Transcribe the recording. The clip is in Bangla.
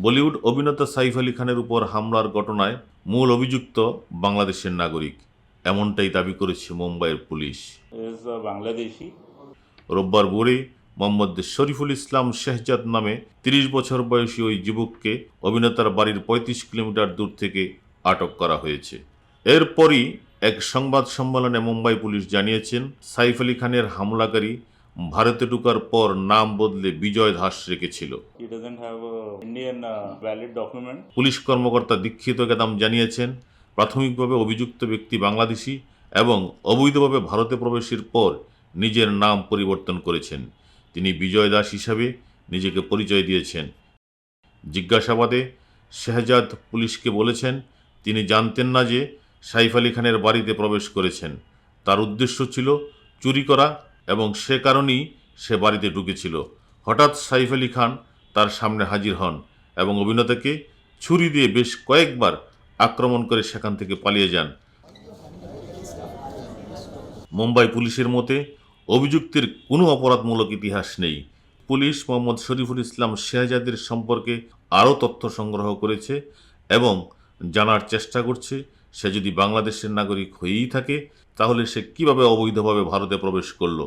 বলিউড অভিনেতা সাইফ আলী খানের উপর হামলার ঘটনায় মূল অভিযুক্ত বাংলাদেশের নাগরিক। এমনটাই দাবি করেছে মুম্বাইয়ের পুলিশ। Bangladeshi. রোববার ভোরে মোহাম্মদ শরীফুল ইসলাম শেহজাদ নামে তিরিশ বছর বয়সী ওই যুবককে অভিনেতার বাড়ির পঁয়ত্রিশ কিলোমিটার দূর থেকে আটক করা হয়েছে। এরপরই এক সংবাদ সম্মেলনে মুম্বাই পুলিশ জানিয়েছেন সাইফ আলী খানের হামলাকারী ভারতে ঢুকার পর নাম বদলে বিজয় ধাস রেখেছিল। Uh. পুলিশ কর্মকর্তা দীক্ষিত গেদাম জানিয়েছেন প্রাথমিকভাবে অভিযুক্ত ব্যক্তি বাংলাদেশি এবং অবৈধভাবে ভারতে প্রবেশের পর নিজের নাম পরিবর্তন করেছেন। তিনি বিজয় দাস হিসাবে নিজেকে পরিচয় দিয়েছেন। জিজ্ঞাসাবাদে শেহজাদ পুলিশকে বলেছেন তিনি জানতেন না যে সাইফ আলী খানের বাড়িতে প্রবেশ করেছেন। তার উদ্দেশ্য ছিল চুরি করা এবং সে কারণেই সে বাড়িতে ঢুকেছিল। হঠাৎ সাইফ আলী খান তার সামনে হাজির হন এবং অভিনেতাকে ছুরি দিয়ে বেশ কয়েকবার আক্রমণ করে সেখান থেকে পালিয়ে যান। মুম্বাই পুলিশের মতে, অভিযুক্তের কোনো অপরাধমূলক ইতিহাস নেই। পুলিশ মোহাম্মদ শরীফুল ইসলাম শেহজাদের সম্পর্কে আরও তথ্য সংগ্রহ করেছে এবং জানার চেষ্টা করছে সে যদি বাংলাদেশের নাগরিক হয়েই থাকে তাহলে সে কীভাবে অবৈধভাবে ভারতে প্রবেশ করল?